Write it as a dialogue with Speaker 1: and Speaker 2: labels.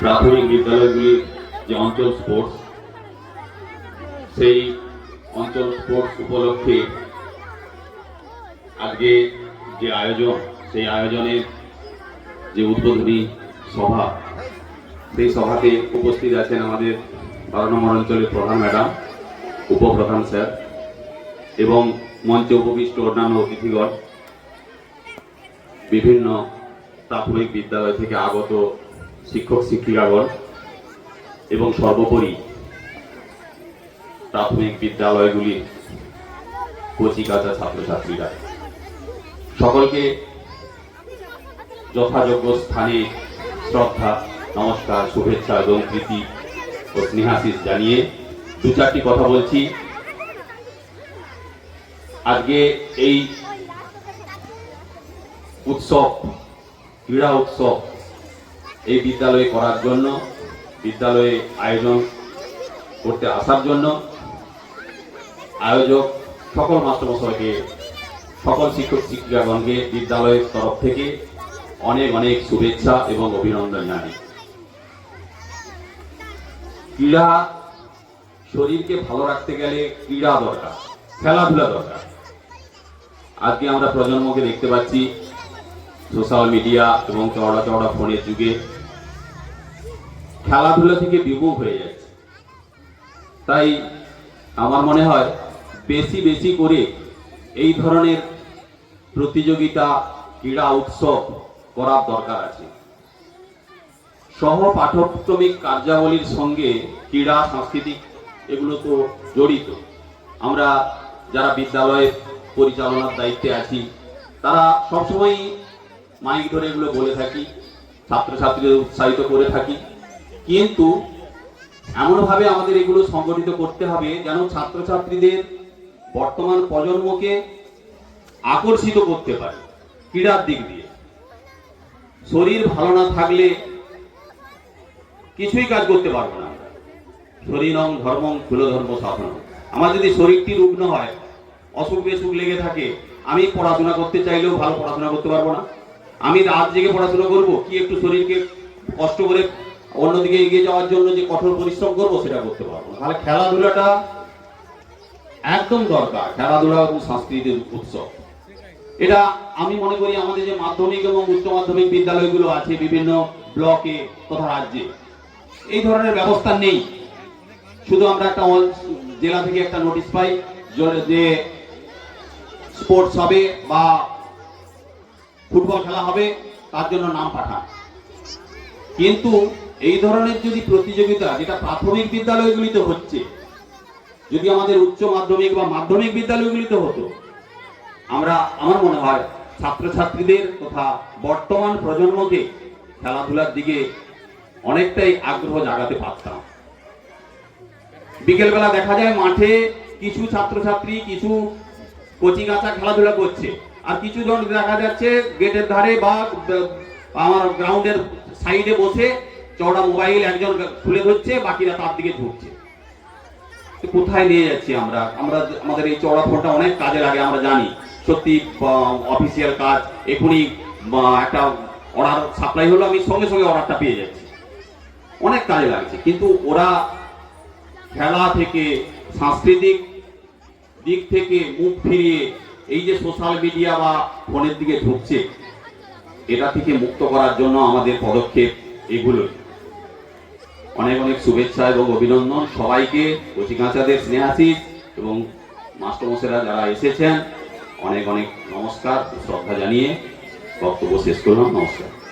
Speaker 1: প্রাথমিক বিদ্যালয়গুলির যে অঞ্চল স্পোর্টস, সেই অঞ্চল স্পোর্টস উপলক্ষে আজকে যে আয়োজন, সেই আয়োজনের যে উদ্বোধনী সভা, সেই সভাতে উপস্থিত আছেন আমাদের বারো নম্বর অঞ্চলের প্রধান ম্যাডাম, উপপ্রধান স্যার এবং মঞ্চে উপবিষ্ট অন্যান্য অতিথিগণ, বিভিন্ন প্রাথমিক বিদ্যালয় থেকে আগত শিক্ষক, শিক্ষিকাগণ এবং সর্বোপরি প্রাথমিক বিদ্যালয়গুলির কচিকাচা ছাত্রছাত্রীরা। সকলকে যথাযোগ্য স্থানে শ্রদ্ধা, নমস্কার, শুভেচ্ছা এবং প্রীতি ও স্নেহাশিস জানিয়ে দু চারটি কথা বলছি। আজকে এই উৎসব, ক্রীড়া উৎসব এই বিদ্যালয়ে করার জন্য, বিদ্যালয়ে আয়োজন করতে আসার জন্য আয়োজক সকল মাস্টারমশাইকে, সকল শিক্ষক শিক্ষিকাগণকে বিদ্যালয়ের তরফ থেকে অনেক অনেক শুভেচ্ছা এবং অভিনন্দন জানাই। ক্রীড়া শরীরকে ভালো রাখতে গেলে ক্রীড়া দরকার, খেলাধুলা দরকার। আজকে আমরা প্রজন্মকে দেখতে পাচ্ছি সোশ্যাল মিডিয়া এবং চওড়া চওড়া ফোনের যুগে খেলাধুলা থেকে বিমুখ হয়ে যাচ্ছে। তাই আমার মনে হয় বেশি বেশি করে এই ধরনের প্রতিযোগিতা, ক্রীড়া উৎসব করার দরকার আছে। সহ পাঠ্যক্রমিক কার্যাবলীর সঙ্গে ক্রীড়া, সাংস্কৃতিক এগুলো তো জড়িত। আমরা যারা বিদ্যালয়ের পরিচালনার দায়িত্বে আছি, তারা সবসময় মাইক ধরে এগুলো বলে থাকি, ছাত্রছাত্রীদের উৎসাহিত করে থাকি। কিন্তু এমনভাবে আমাদের এগুলো সংগঠিত করতে হবে যেন ছাত্রছাত্রীদের বর্তমান প্রজন্মকে আকর্ষিত করতে পারে ক্রীড়ার দিক দিয়ে। শরীর ভালো না থাকলে কিছুই কাজ করতে পারব না শরীরং ধর্মং ধর্ম সাধন। আমার যদি শরীরটি রুগ্ন হয় অসুখ বেসুখ লেগে থাকে, আমি পড়াশোনা করতে চাইলেও ভালো পড়াশোনা করতে পারব না। আমি রাত জেগে পড়াশোনা করব, কি একটু শরীরকে কষ্ট করে অন্যদিকে এগিয়ে যাওয়ার জন্য যে কঠোর পরিশ্রম করব, সেটা করতে পারব না। তাহলে খেলাধুলাটা একদম দরকার, খেলাধুলা এবং সাংস্কৃতিক উৎসব। এটা আমি মনে করি আমাদের যে মাধ্যমিক এবং উচ্চ মাধ্যমিক বিদ্যালয়গুলো আছে, বিভিন্ন ব্লকে তথা রাজ্যে, এই ধরনের ব্যবস্থা নেই। শুধু আমরা একটা জেলা থেকে একটা নোটিশ পাই যে- স্পোর্টস হবে বা ফুটবল খেলা হবে, তার জন্য নাম পাঠান। কিন্তু এই ধরনের যদি প্রতিযোগিতা, যেটা প্রাথমিক বিদ্যালয়গুলিতে হচ্ছে, যদি আমাদের উচ্চ মাধ্যমিক বা মাধ্যমিক বিদ্যালয়গুলিতে হতো, আমরা, আমার মনে হয় ছাত্রছাত্রীদের তথা বর্তমান প্রজন্মকে খেলাধুলার দিকে অনেকটাই আগ্রহ জাগাতে পারতাম। বিকেলবেলা দেখা যায় মাঠে কিছু ছাত্রছাত্রী, কিছু কোচিং আচা খেলাধুলা করছে। আর কিছু জন দেখা যাচ্ছে গেটের ধারে বা আমার গ্রাউন্ডের সাইডে বসে চওড়া মোবাইল একজন খুলে ধরছে, বাকিরা তার দিকে ঝুঁকছে। কোথায় নিয়ে যাচ্ছি আমরা? আমরা আমাদের এই চওড়া ফোনটা অনেক কাজে লাগে, আমরা জানি। সত্যি অফিসিয়াল কাজ, এখনই একটা অর্ডার সাপ্লাই হলো, আমি সঙ্গে সঙ্গে অর্ডারটা পেয়ে যাচ্ছি। অনেক কাজে লাগছে, কিন্তু ওরা খেলা থেকে, সাংস্কৃতিক দিক থেকে মুখ ফিরিয়ে এই যে সোশ্যাল মিডিয়া বা ফোনের দিকে ঢুকছে, এটা থেকে মুক্ত করার জন্য আমাদের পদক্ষেপ এগুলো। অনেক অনেক শুভেচ্ছা এবং অভিনন্দন সবাইকে কচিকাঁচাদের স্নেহাশিস এবং মাস্টারমশাইরা যারা এসেছেন, অনেক অনেক নমস্কার শ্রদ্ধা জানিয়ে বক্তব্য শেষ করলাম। নমস্কার।